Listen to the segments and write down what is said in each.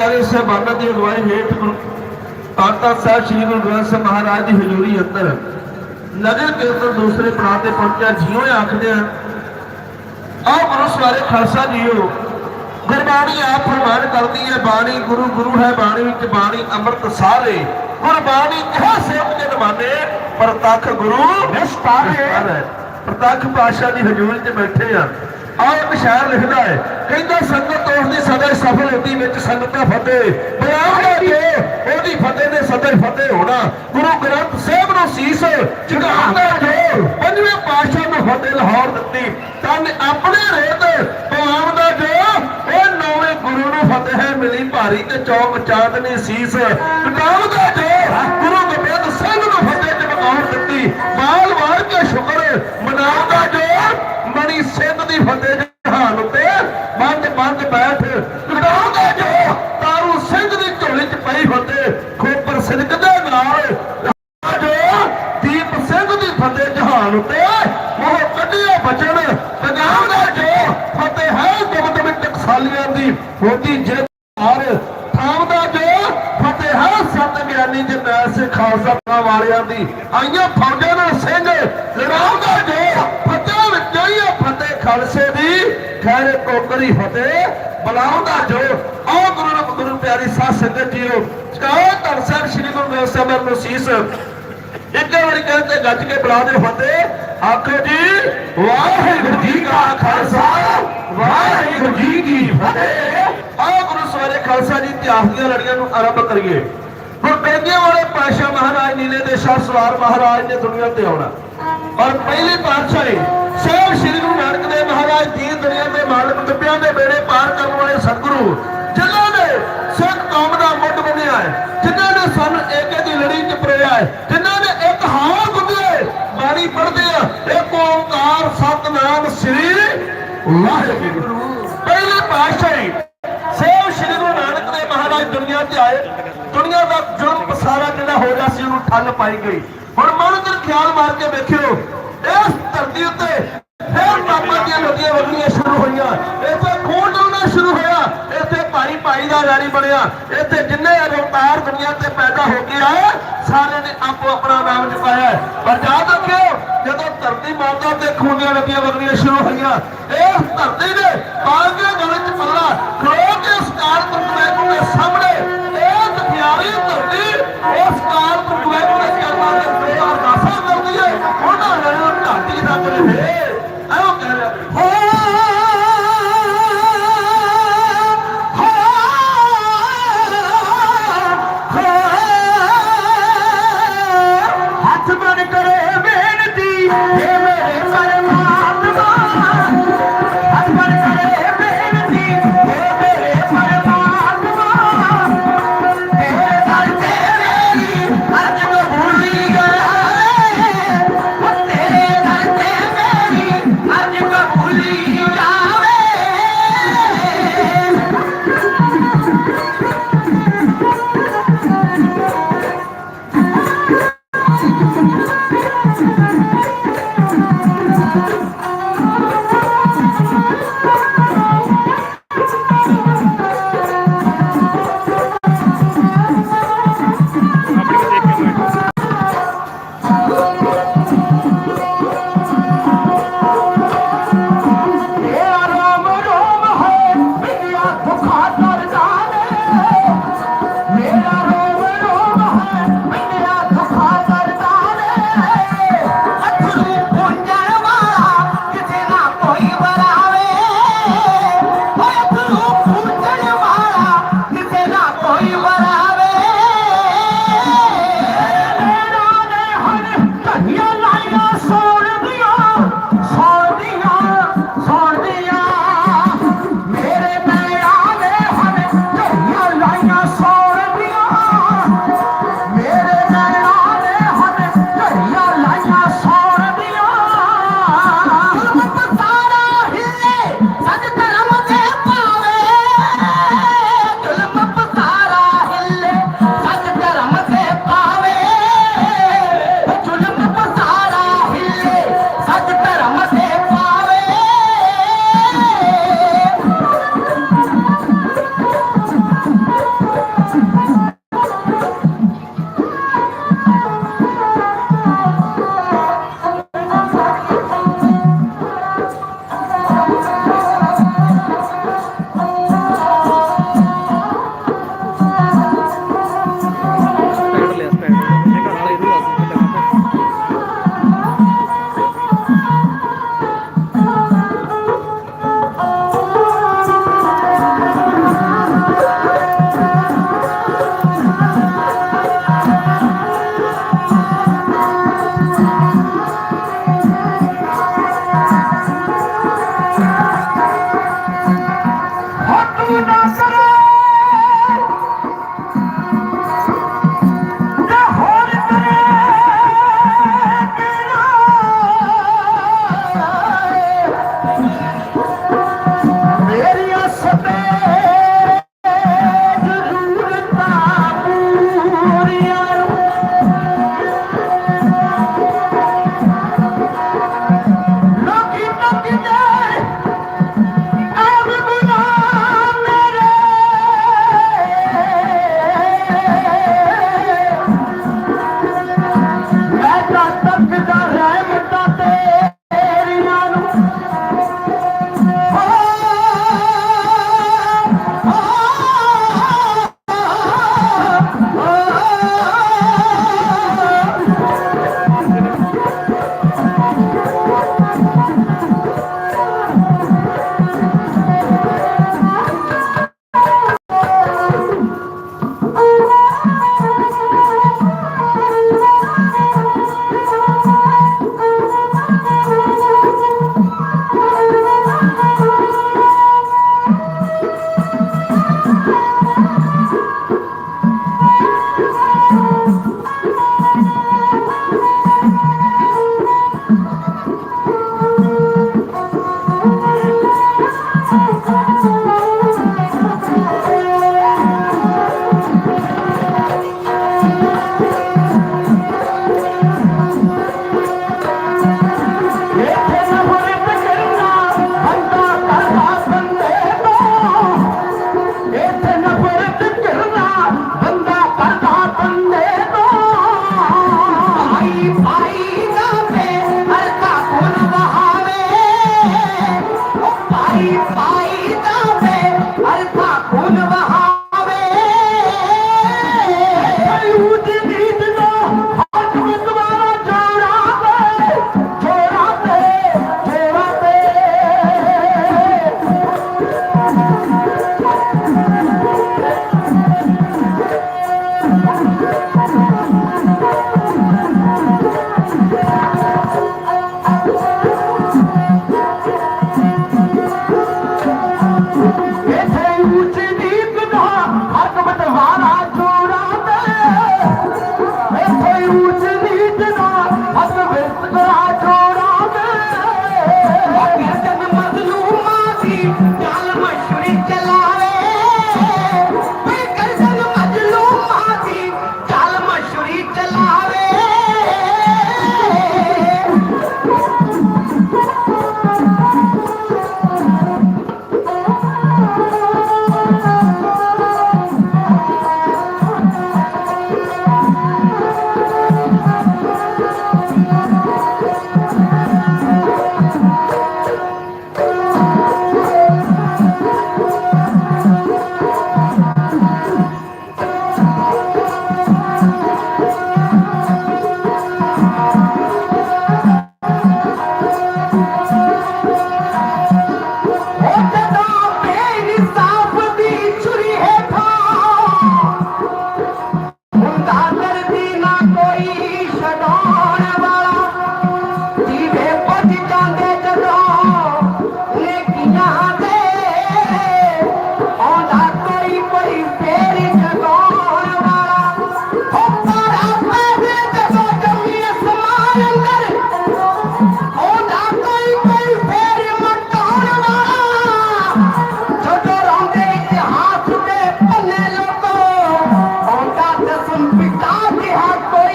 ਸਾਰੇ ਸਹਿਬਾਨਾਂ ਦੀ ਅਗਵਾਈ ਹੇਠ ਪਾਤਾ ਸਾਹਿਬ ਸ੍ਰੀ ਗੁਰੂ ਗ੍ਰੰਥ ਸਾਹਿਬ ਮਹਾਰਾਜ ਦੀ ਹਜ਼ੂਰੀ ਅੰਦਰ ਨਗਰ ਕੀਰਤਨ ਦੂਸਰੇ ਪੜਾਅ ਤੇ ਪਹੁੰਚਿਆ ਜਿਉਂ ਹੀ ਆਖਦੇ ਆ ਆਓ ਗੁਰੂ ਸਵਾਰੇ ਖਾਲਸਾ ਜੀਓ। ਗੁਰਬਾਣੀ ਆਪ ਫਰਮਾਨ ਕਰਦੀ ਹੈ ਬਾਣੀ ਗੁਰੂ ਗੁਰੂ ਹੈ ਬਾਣੀ ਵਿੱਚ ਬਾਣੀ ਅੰਮ੍ਰਿਤ ਸਾਰੇ। ਗੁਰਬਾਣੀ ਕਹਾ ਸੇਵ ਕੇ ਨਮਾਨੇ ਪ੍ਰਤੱਖ ਗੁਰੂ ਨਿਸਤਾਰੇ। ਪ੍ਰਤੱਖ ਪਾਸ਼ਾ ਦੀ ਹਜ਼ੂਰੀ ਤੇ ਬੈਠੇ ਆ। ਆਹ ਇੱਕ ਸ਼ਾਇਰ ਲਿਖਦਾ ਹੈ। ਕਹਿੰਦਾ ਸੰਗਤ ਉਸ ਦੀ ਸਦਾ ਸਫਲ ਹੁੰਦੀ ਵਿੱਚ ਸੰਗਤ ਦਾ ਫਤਿਹ ਬੁਲਾਉਂਦਾ ਜੋ ਉਹਦੀ ਫਤਿਹ ਨੇ ਸਦਾ ਫਤਿਹ ਹੋਣਾ। ਗੁਰੂ ਗ੍ਰੰਥ ਸਾਹਿਬ ਨੂੰ ਸੀਸ ਝੁਕਾਉਂਦਾ ਜੋ ਪੰਜਵੇਂ ਪਾਤਸ਼ਾਹ ਨੂੰ ਫਤਿਹ ਲਾਹੌਰ ਦਿੱਤੀ। ਤਨ ਆਪਣੇ ਰੇਤ ਪਵਾਉਂਦਾ ਜੋ ਉਹ ਨੌਵੇਂ ਗੁਰੂ ਨੂੰ ਫਤਿਹ ਹੈ। ਮਿਲੀ ਭਾਰੀ ਤੇ ਚੌਕ ਚਾਂਦ ਨੇ ਸੀਸ ਝੁਕਾਉਂਦਾ ਜੋ ਗੁਰੂ ਗੋਬਿੰਦ ਸਿੰਘ ਨੂੰ ਫਤਿਹ ਚਮਕਾਉਣ ਦਿੱਤੀ। ਮਾਲ ਵਾਰ ਕੇ ਸ਼ੁਕਰ ਮਨਾਉਂਦਾ ਜੋ ਮਣੀ ਸਿੰਘ ਦੀ ਫਤਿਹ ਜਹਾਨ ਉੱਤੇ ਬੰਦ ਬੰਦ ਬੈਠ ਕਟਾਉਂਦਾ ਜੋ ਤਾਰੂ ਸਿੰਘ ਦੀ ਝੋਲੀ ਚ ਪਈ ਫਤਿਹ ਖੋਪਰ ਸਿਦਕ ਦੇ ਨਾਲ। ਜੋ ਦੀਪ ਸਿੰਘ ਦੀ ਫਤਿਹ ਜਹਾਨ ਉੱਤੇ ਉਹ ਕੱਢਿਆ ਬਚਨ ਪੰਜਾਬ ਦਾ ਜੋ ਫਤਿਹ ਹੈ ਦਮਦਮ ਟਕਸਾਲੀਆਂ ਦੀ। ਹੋਦੀ ਜਿੱਤ ਹਰ। ਥਾਮ ਦਾ ਜੋ ਫਤਿਹ ਹੈ ਸਤ ਗਿਆਨੀ ਜਰਨੈਲ ਸਿੰਘ ਖਾਲਸਾ ਵਾਲਿਆਂ ਦੀ। ਆਈਆਂ ਫੌਜਾਂ ਨਾਲ ਸਿੰਘ। ਲੜਾਉਂਦਾ ਜੋ ਫਤਿਹ ਵਿੱਚ ਹੀ ਫਤਿਹ ਖਾਲਸੇ ਦੀ। ਖੈਰੇ ਕੋਕਰੀ ਫਤਿਹ, ਬੁਲਾਉਂਦਾ ਜੋ। ਆਓ ਗੁਰੂ ਨਾਨਕ, ਗੁਰੂ ਪਿਆਰੀ ਸਾਧ ਸੰਗਤ ਜੀਓ। ਚਕਾਓ, ਧੰਨ ਸਾਹਿਬ ਸ੍ਰੀ ਗੁਰੂ ਗ੍ਰੰਥ ਸਾਹਿਬ ਨੂੰ ਸੀਸ। ਇੱਕ ਵਾਰੀ ਕਹਿੰਦੇ ਗੱਜ ਕੇ ਬੁਲਾ ਦੇ ਫਤਿਹ। ਆਖੋ ਜੀ, ਵਾਹਿਗੁਰੂ ਜੀ ਕਾ ਖਾਲਸਾ, ਵਾਹਿਗੁਰੂ ਜੀ ਕੀ ਫਤਿਹ। ਆਓ ਗੁਰੂ ਸਵਾਰੇ ਖਾਲਸਾ ਜੀ, ਇਤਿਹਾਸ ਦੀਆਂ ਲੜੀਆਂ ਨੂੰ ਆਰੰਭ ਕਰੀਏ। ਹੁਣ ਵਾਲੇ ਪਾਸ਼ਾ ਮਹਾਰਾਜ ਨੀਲੇ ਦੇ ਸ਼ਾਹ ਸਵਾਰ ਮਹਾਰਾਜ ਨੇ ਦੁਨੀਆ ਤੇ ਆਉਣਾ। ਔਰ ਪਹਿਲੀ ਪਾਤਸ਼ਾਹੀ ਸਹਿਬ ਸ੍ਰੀ ਗੁਰੂ ਨਾਨਕ ਦੇਵ ਮਹਾਰਾਜ ਦੀਨ ਦੁਨੀਆ ਦੇ ਮਾਲਕ ਦੁੱਬਿਆਂ ਦੇ ਬੇੜੇ ਪਾਰ ਕਰਨ ਵਾਲੇ ਸਤਿਗੁਰੂ, ਜਿਨ੍ਹਾਂ ਨੇ ਸਿੱਖ ਕੌਮ ਦਾ ਮੁੱਢ ਬਣਿਆ ਹੈ, ਜਿਨ੍ਹਾਂ ਨੇ ਸਾਨੂੰ ਏਕੇ ਦੀ ਲੜੀ ਚ ਪਰਿਆ ਹੈ, ਜਿਨ੍ਹਾਂ ਨੇ ਇੱਕ ਹਾਲ ਗੁੰਦੇ ਬਾਣੀ ਪੜ੍ਹਦੇ ਆ, ਇੱਕ ਓੰਕਾਰ ਸਤਨਾਮ ਸ੍ਰੀ ਵਾਹਿਗੁਰੂ। ਪਹਿਲੇ ਪਾਤਸ਼ਾਹੀ ਨਾਨਕ ਦੇਵ ਦੁਨੀਆ ਤੇ ਆਏ, ਦੁਨੀਆ ਦਾ ਜੁਲਮ ਪਸਾਰਾ ਜਿਹੜਾ ਹੋ ਗਿਆ ਸੀ, ਉਹਨੂੰ ਠੱਲ ਪਾਈ ਗਈ। ਹੁਣ ਮਨ ਤੇ ਖਿਆਲ ਮਾਰ ਕੇ ਵੇਖਿਓ, ਇਸ ਧਰਤੀ ਉੱਤੇ ਫੇਰ ਪਾਪਾਂ ਦੀਆਂ ਨਦੀਆਂ ਵਗਣੀਆਂ ਸ਼ੁਰੂ ਹੋਈਆਂ। ਇੱਥੇ ਖੂਨ ਡੋਲਣਾ ਸ਼ੁਰੂ ਹੋਇਆ। ਇੱਥੇ ਭਾਈ ਭਾਈ ਦਾ ਲੜੀ ਬਣਿਆ। ਇੱਥੇ ਜਿੰਨੇ ਅਵਤਾਰ ਦੁਨੀਆ ਤੇ ਪੈਦਾ ਹੋ ਕੇ ਆਏ ਸਾਰਿਆਂ ਨੇ ਆਪੋ ਆਪਣਾ ਨਾਮ ਜਪਾਇਆ। ਹੈ। ਪਰ ਯਾਦ ਰੱਖਿਓ, ਜਦੋਂ ਧਰਤੀ ਮਾਤਾ ਤੇ ਖੂਨ ਦੀਆਂ ਨਦੀਆਂ ਵਗਣੀਆਂ ਸ਼ੁਰੂ ਹੋਈਆਂ। ਇਸ ਧਰਤੀ ਨੇ ਪਾਲਗੇ ਗਲ ਚ ਪੱਲਾ ਖਲੋ ਕੇ ਇਸ ਕਾਲ ਦੇ ਸਾਹਮਣੇ, ਇਹ ਦੁਖਿਆਰੀ ਧਰਤੀ ਉਸ ਕਾਲ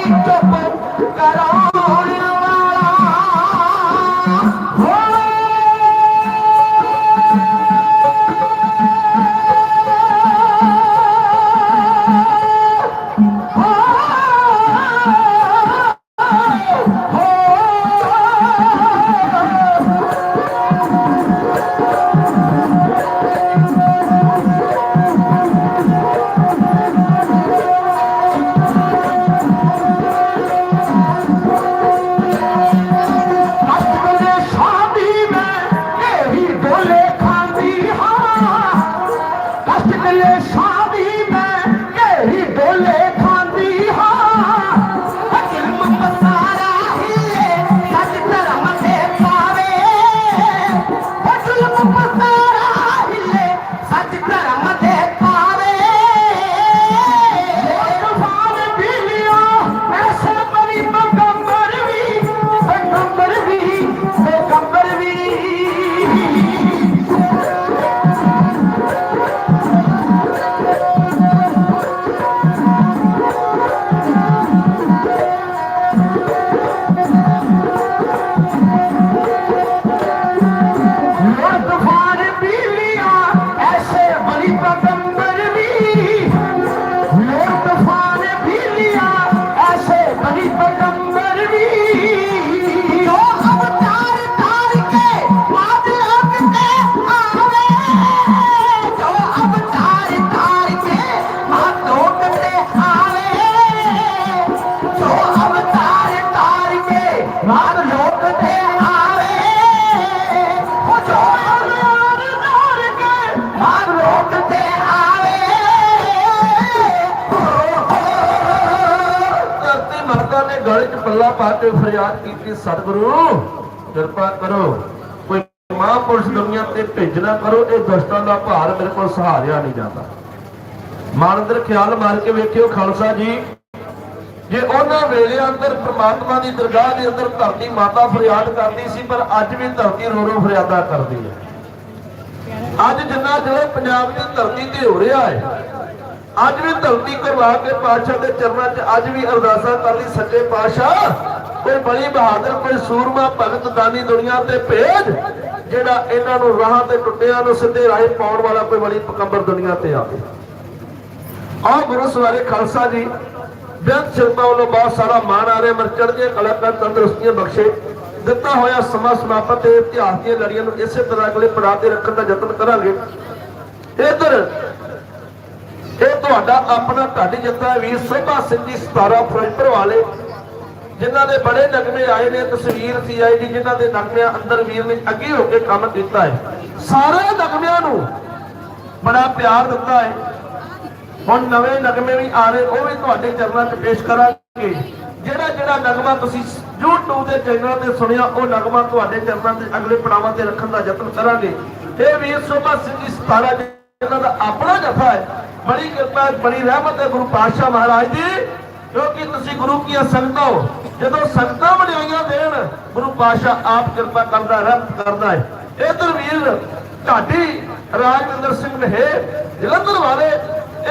Thank you. ਗਲ 'ਚ ਪੱਲਾ ਪਾ ਕੇ ਫਰਿਆਦ ਕੀਤੀ, ਸਤਿਗੁਰੂ, ਕਿਰਪਾ ਕਰੋ। ਕੋਈ ਮਹਾਂਪੁਰਸ਼ ਦੁਨੀਆ ਤੇ ਭੇਜਣਾ ਕਰੋ, ਇਹ ਦੁਸ਼ਟਾਂ ਦਾ ਭਾਰ ਮੇਰੇ ਕੋਲ ਸਹਾਰਿਆ ਨਹੀਂ ਜਾਂਦਾ। ਮਨ ਖਿਆਲ ਮਾਰ ਕੇ ਵੇਖਿਓ ਖਾਲਸਾ ਜੀ, ਜੇ ਉਹਨਾਂ ਵੇਲੇ ਅੰਦਰ ਪ੍ਰਮਾਤਮਾ ਦੀ ਦਰਗਾਹ ਦੇ ਅੰਦਰ ਧਰਤੀ ਮਾਤਾ ਫਰਿਆਦ ਕਰਦੀ ਸੀ, ਪਰ ਅੱਜ ਵੀ ਧਰਤੀ ਰੋ ਰੋ ਫਰਿਆਦਾ ਕਰਦੀ ਹੈ। ਅੱਜ ਜਿੰਨਾ ਜਿਹੜੇ ਪੰਜਾਬ ਦੀ ਧਰਤੀ ਤੇ ਹੋ ਰਿਹਾ ਹੈ ਅੱਜ ਵੀ ਧਰਤੀ ਕਰਵਾ ਕੇ ਪਾਤਸ਼ਾਹ ਦੇ ਚਰਨਾਂ 'ਚ ਅੱਜ ਵੀ ਅਰਦਾਸਾਂ ਕਰਦੀ ਸੱਚੇ ਪਾਤਸ਼ਾਹ। ਕੋਈ ਬੜੀ ਬਹਾਦਰ, ਕੋਈ ਸੂਰਮਾ, ਭਗਤ ਦਾਨੀ ਦੁਨੀਆ ਤੇ ਭੇਜ, ਜਿਹੜਾ ਇਹਨਾਂ ਨੂੰ ਰਾਹਾਂ ਤੇ ਟੁੱਟਿਆਂ ਨੂੰ ਸਿੱਧੇ ਰਾਹ ਪਾਉਣ ਵਾਲਾ ਕੋਈ ਬੜੀ ਪਕੰਬਰ ਦੁਨੀਆ ਤੇ ਆਵੇ। ਆਹ ਗੁਰੂ ਸਵਾਰੇ ਖਾਲਸਾ ਜੀ ਬੇਅੰਤ ਸ਼ਰਮਾ ਵੱਲੋਂ ਬਹੁਤ ਸਾਰਾ ਮਾਣ ਆ ਰਿਹਾ ਮਰਚੜ ਦੇ ਕਲਾਕਾਰ ਤੰਦਰੁਸਤੀਆਂ ਬਖਸ਼ੇ। ਦਿੱਤਾ ਹੋਇਆ ਸਮਾਂ ਸਮਾਪਤ ਤੇ ਇਤਿਹਾਸ ਦੀਆਂ ਲੜੀਆਂ ਨੂੰ ਇਸੇ ਤਰ੍ਹਾਂ ਅਗਲੇ ਪੜਾਅ ਤੇ ਰੱਖਣ ਦਾ ਯਤਨ ਕਰਾਂਗੇ। ਇਧਰ ਇਹ ਤੁਹਾਡਾ ਆਪਣਾ ਢਾਡੀ ਜੱਥਾ ਵੀਰ ਸੋਭਾ ਸਿੰਘ 17 ਫਿਰੋਜ਼ਪੁਰ ਵਾਲੇ ਜਿਨ੍ਹਾਂ ਦੇ ਬੜੇ ਨਗਮੇ ਆਏ ਨੇ, ਤਸਵੀਰ ਸੀ ਆਈ ਜੀ ਜਿਨ੍ਹਾਂ ਦੇ ਨਗਮਿਆਂ ਅੰਦਰ ਵੀਰ ਨੇ ਅੱਗੇ ਹੋ ਕੇ ਕੰਮ ਕੀਤਾ ਹੈ। ਸਾਰੇ ਨਗਮਿਆਂ ਨੂੰ ਬੜਾ ਪਿਆਰ ਦਿੱਤਾ ਹੈ। ਹੁਣ ਨਵੇਂ ਨਗਮੇ ਵੀ ਆ ਰਹੇ, ਉਹ ਵੀ ਤੁਹਾਡੇ ਚਰਨਾਂ 'ਚ ਪੇਸ਼ ਕਰਾਂਗੇ। ਜਿਹੜਾ ਜਿਹੜਾ ਨਗਮਾ ਤੁਸੀਂ YouTube ਦੇ ਚੈਨਲ ਤੇ ਸੁਣਿਆ, ਉਹ ਨਗਮਾ ਤੁਹਾਡੇ ਚਰਨਾਂ 'ਤੇ ਅਗਲੇ ਪੜਾਵਾਂ ਤੇ ਰੱਖਣ ਦਾ ਯਤਨ ਕਰਾਂਗੇ। ਇਹ ਵੀਰ ਸੋਭਾ ਸਿੰਘ ਜੀ 17 ਜਿਹਨਾਂ ਦਾ ਆਪਣਾ ਜਥਾ ਹੈ ਬੜੀ ਕਿਰਪਾ, ਬੜੀ ਰਹਿਮਤ ਹੈ ਗੁਰੂ ਪਾਤਸ਼ਾਹ ਮਹਾਰਾਜ ਦੀ, ਕਿਉਂਕਿ ਤੁਸੀਂ ਗੁਰੂ ਕੀਆਂ ਸੰਗਤਾਂ ਹੋ। ਜਦੋਂ ਸੰਗਤਾਂ ਵਡਿਆਈਆਂ ਦੇਣ, ਗੁਰੂ ਪਾਤਸ਼ਾਹ ਆਪ ਕਿਰਪਾ ਕਰਦਾ, ਰਹਿਮਤ ਕਰਦਾ ਹੈ। ਇਧਰ ਵੀਰ ਢਾਡੀ ਰਾਜਵਿੰਦਰ ਸਿੰਘ ਨੇ ਜਲੰਧਰ ਵਾਲੇ,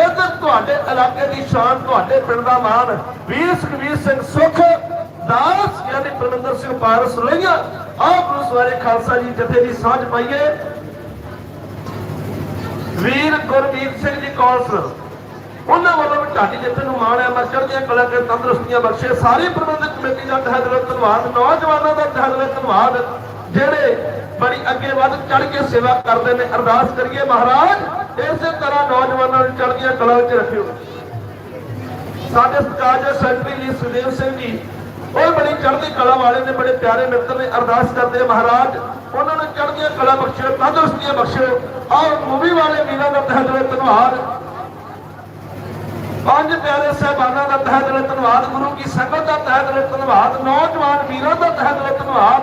ਇਧਰ ਤੁਹਾਡੇ ਇਲਾਕੇ ਦੀ ਸ਼ਾਨ, ਤੁਹਾਡੇ ਪਿੰਡ ਦਾ ਮਾਣ, ਵੀਰ ਸੁਖਵੀਰ ਸਿੰਘ ਸੁਖ, ਦਾਸ, ਯਾਨੀ ਪਰਮਿੰਦਰ ਸਿੰਘ ਪਾਰਸ ਲੋਹੀਆਂ ਆਓ ਗੁਰੂ ਸਵਾਰੇ ਖਾਲਸਾ ਜੀ ਜਥੇ ਦੀ ਸਾਂਝ ਪਾਈਏ। ਵੀਰ ਗੁਰਮੀਤ ਸਿੰਘ ਜੀ ਕੌਂਸਲਰ ਉਹਨਾਂ ਵੱਲੋਂ ਢਾਡੀ ਜਿੱਥੇ ਨੂੰ ਮਾਣ ਹੈ। ਮੈਂ ਚੜ੍ਹਦੀਆਂ ਕਲਾ ਕੇ ਤੰਦਰੁਸਤੀਆਂ ਬਖਸ਼ੇ। ਸਾਰੀ ਪ੍ਰਬੰਧਕ ਕਮੇਟੀ ਦਾ ਤਹਿ ਦਿਲੋਂ ਧੰਨਵਾਦ। ਨੌਜਵਾਨਾਂ ਦਾ ਤਹਿ ਦਿਲੋਂ ਧੰਨਵਾਦ। ਜਿਹੜੇ ਬੜੀ ਅੱਗੇ ਵੱਧ ਚੜ ਕੇ ਸੇਵਾ ਕਰਦੇ ਨੇ, ਅਰਦਾਸ ਕਰੀਏ ਮਹਾਰਾਜ, ਇਸੇ ਤਰ੍ਹਾਂ ਨੌਜਵਾਨਾਂ ਨੂੰ ਚੜ੍ਹਦੀਆਂ ਕਲਾ ਵਿੱਚ ਰੱਖਿਓ। ਸਾਡੇ ਸਤਿਕਾਰਯੋਗ ਸੈਕਟਰੀ ਜੀ ਸੁਦੇਵ ਸਿੰਘ ਜੀ ਉਹ ਬੜੀ ਚੜ੍ਹਦੀ ਕਲਾ ਵਾਲੇ ਨੇ ਬੜੇ ਪਿਆਰੇ ਮਿੱਤਰ ਨੇ ਅਰਦਾਸ ਕਰਦੇ ਆ ਮਹਾਰਾਜ, ਉਹਨਾਂ ਨੂੰ ਚੜ੍ਹਦੀਆਂ ਕਲਾ ਬਖਸ਼ਿਓ, ਤੰਦਰੁਸਤੀਆਂ ਬਖਸ਼ਿਓ ਔਰ ਮੂਵੀ ਵਾਲੇ ਵੀਰਾਂ ਦਾ ਤਹਿ ਦਿਲੋਂ ਧੰਨਵਾਦ। ਪੰਜ ਪਿਆਰੇ ਸਹਿਬਾਨਾਂ ਦਾ ਤਹਿ ਦਿਲੋਂ ਧੰਨਵਾਦ, ਗੁਰੂ ਕੀ ਸੰਗਤ ਦਾ ਤਹਿ ਦਿਲੋਂ ਧੰਨਵਾਦ, ਨੌਜਵਾਨ ਵੀਰਾਂ ਦਾ ਤਹਿ ਦਿਲੋਂ ਧੰਨਵਾਦ।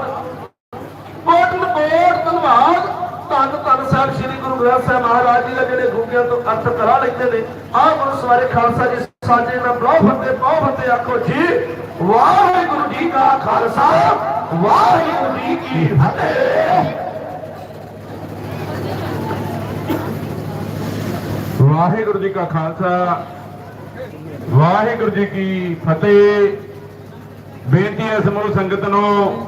ਕੋਟਨ ਕੋਟ ਧੰਨਵਾਦ। ਧੰਨ ਧੰਨ ਸਾਹਿਬ ਸ੍ਰੀ ਗੁਰੂ ਗ੍ਰੰਥ ਸਾਹਿਬ ਮਹਾਰਾਜ ਜੀ ਦਾ ਜਿਹੜੇ ਗੁੱਗਿਆਂ ਤੋਂ ਅਰਥ ਕਰਾ ਲੈਂਦੇ ਨੇ। ਆਹ ਗੁਰੂ ਸਵਾਰੇ ਖਾਲਸਾ ਜੀ ਸਾਜੇ ਨਾਲ ਬਲਾਉ ਫਤਿਹ ਪਾਉ ਫਤਿਹ ਆਖੋ ਜੀ। ਵਾਹਿਗੁਰੂ ਜੀ ਕਾ ਖਾਲਸਾ, ਵਾਹਿਗੁਰੂ ਜੀ ਕੀ ਫਤਿਹ। ਵਾਹਿਗੁਰੂ ਜੀ ਕਾ ਖਾਲਸਾ, ਵਾਹਿਗੁਰੂ ਜੀ ਕੀ ਫਤਿਹ। ਬੇਨਤੀ ਹੈ ਸਮੂਹ ਸੰਗਤ ਨੂੰ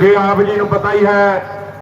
ਕਿ ਆਪ ਜੀ ਨੂੰ ਪਤਾ ਹੀ ਹੈ